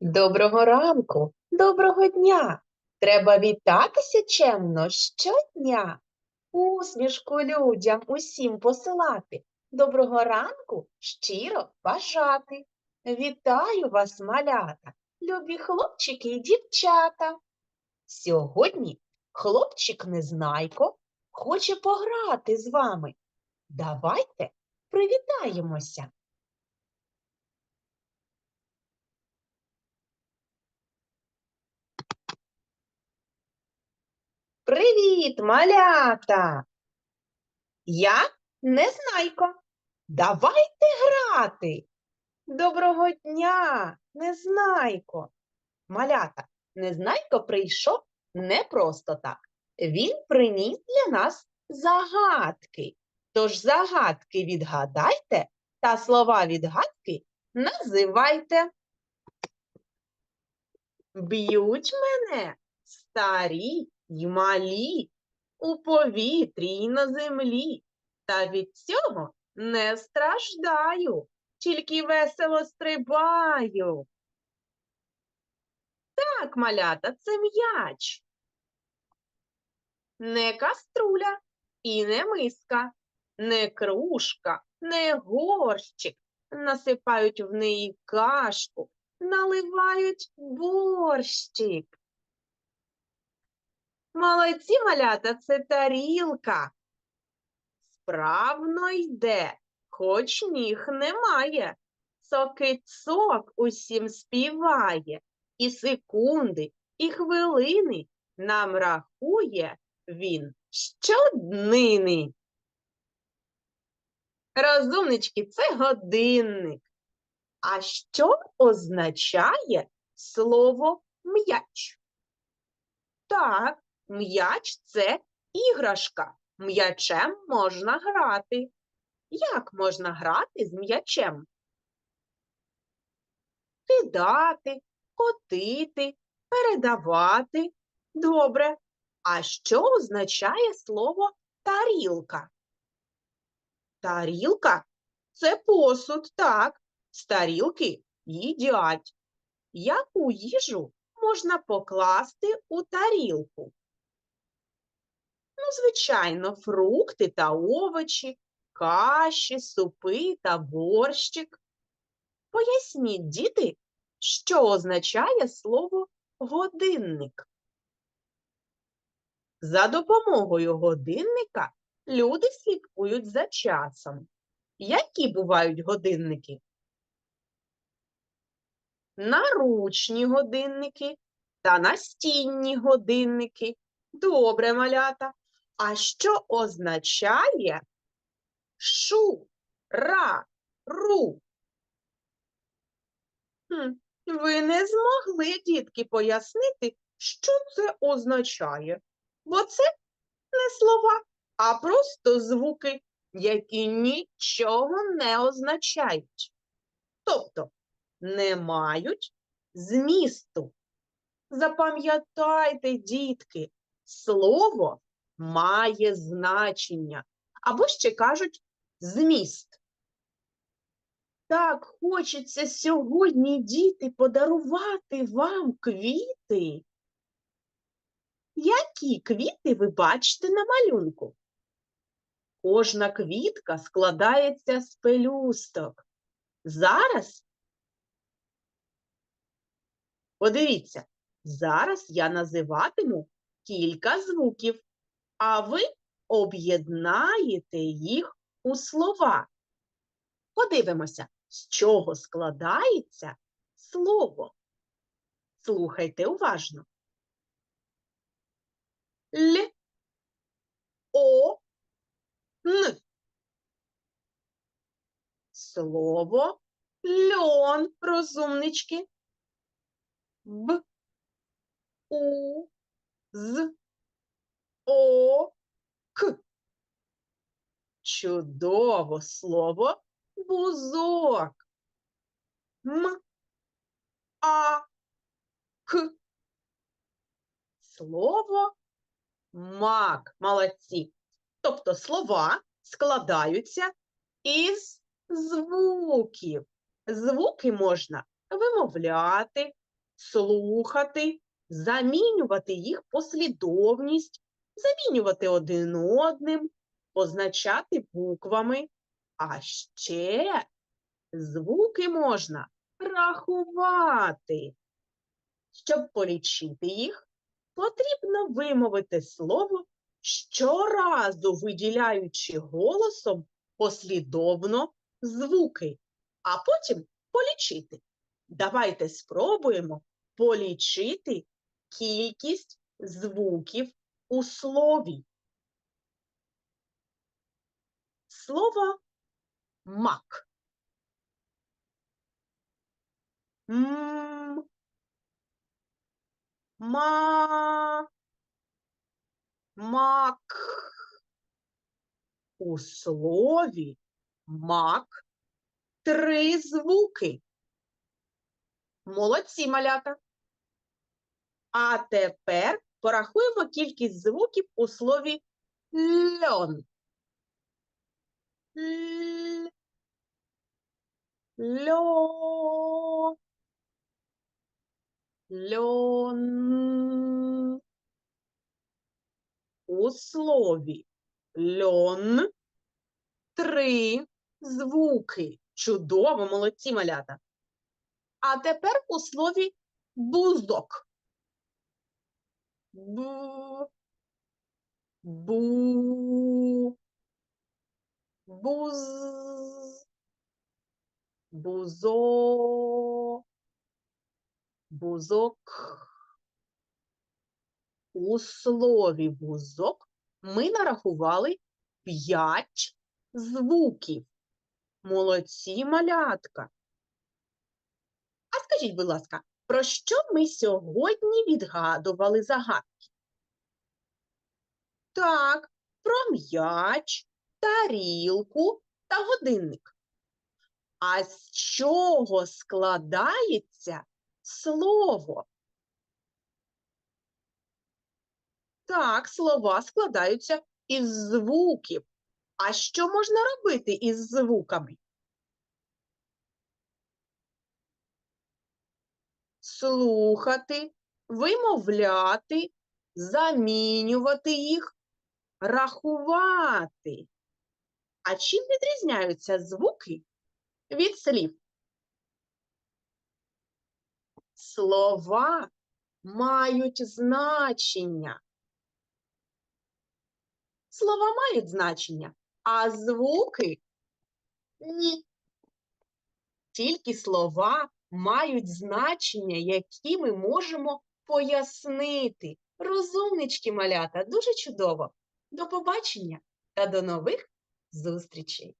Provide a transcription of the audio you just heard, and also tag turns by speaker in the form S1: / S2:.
S1: Доброго ранку, доброго дня. Треба вітатися чемно щодня. Усмішку людям усім посилати. Доброго ранку щиро бажати. Вітаю вас, малята, любі хлопчики і дівчата. Сьогодні хлопчик Незнайко хоче пограти з вами. Давайте привітаємося. Привіт, малята! Я Незнайко. Давайте грати. Доброго дня, Незнайко. Малята, Незнайко прийшов не просто так. Він приніс для нас загадки. Тож загадки відгадайте та слова відгадки називайте. Б'ють мене старі й малі, у повітрі й на землі, та від цього не страждаю, тільки весело стрибаю. Так, малята, це м'яч. Не каструля і не миска, не кружка, не горщик. Насипають в неї кашку, наливають борщик. Молодці малята, це тарілка. Справно йде, хоч ніг немає. Цокицок усім співає, і секунди, і хвилини нам рахує він щоднини. Розумнички, це годинник. А що означає слово м'яч? Так, М'яч це іграшка. М'ячем можна грати. Як можна грати з м'ячем? Кидати, котити, передавати. Добре. А що означає слово тарілка? Тарілка це посуд, так. З тарілки їдять. Яку їжу можна покласти у тарілку? Ну, звичайно, фрукти та овочі, каші, супи та борщик. Поясніть, діти, що означає слово годинник. За допомогою годинника люди слідкують за часом. Які бувають годинники? Наручні годинники та настінні годинники. Добре, малята. А що означає шу, ра, ру? Хм, ви не змогли, дітки, пояснити, що це означає, бо це не слова, а просто звуки, які нічого не означають. Тобто не мають змісту. Запам'ятайте, дітки, слово має значення, або ще кажуть зміст. Так хочеться сьогодні, діти, подарувати вам квіти. Які квіти ви бачите на малюнку? Кожна квітка складається з пелюсток. Зараз, подивіться, зараз я називатиму кілька звуків а ви об'єднаєте їх у слова. Подивимося, з чого складається слово. Слухайте уважно. Л, О, Н. Слово льон, розумнички. Б, У, З, о, К. Чудово слово бузок. М, А, К. Слово мак. Молодці. Тобто слова складаються із звуків. Звуки можна вимовляти, слухати, замінювати їх послідовність, замінювати один одним, позначати буквами, а ще звуки можна рахувати. Щоб полічити їх, потрібно вимовити слово щоразу виділяючи голосом послідовно звуки, а потім полічити. Давайте спробуємо полічити кількість звуків у слові. Слово мак. Ма, мак. У слові мак три звуки. Молодці, малята. А тепер порахуємо кількість звуків у слові льон. Л, льо, льон. У слові льон три звуки. Чудово, молодці малята. А тепер у слові бузок. Бу, бу, буз, бузо, бузок. У слові бузок ми нарахували п'ять звуків. Молодці малятка. А скажіть, будь ласка, про що ми сьогодні відгадували загадки? Так, про м'яч, тарілку та годинник. А з чого складається слово? Так, слова складаються із звуків. А що можна робити із звуками? Слухати, вимовляти, замінювати їх, рахувати. А чим відрізняються звуки від слів? Слова мають значення. Слова мають значення, а звуки ні. Тільки слова мають значення, які ми можемо пояснити. Розумнички малята, дуже чудово. До побачення та до нових зустрічей!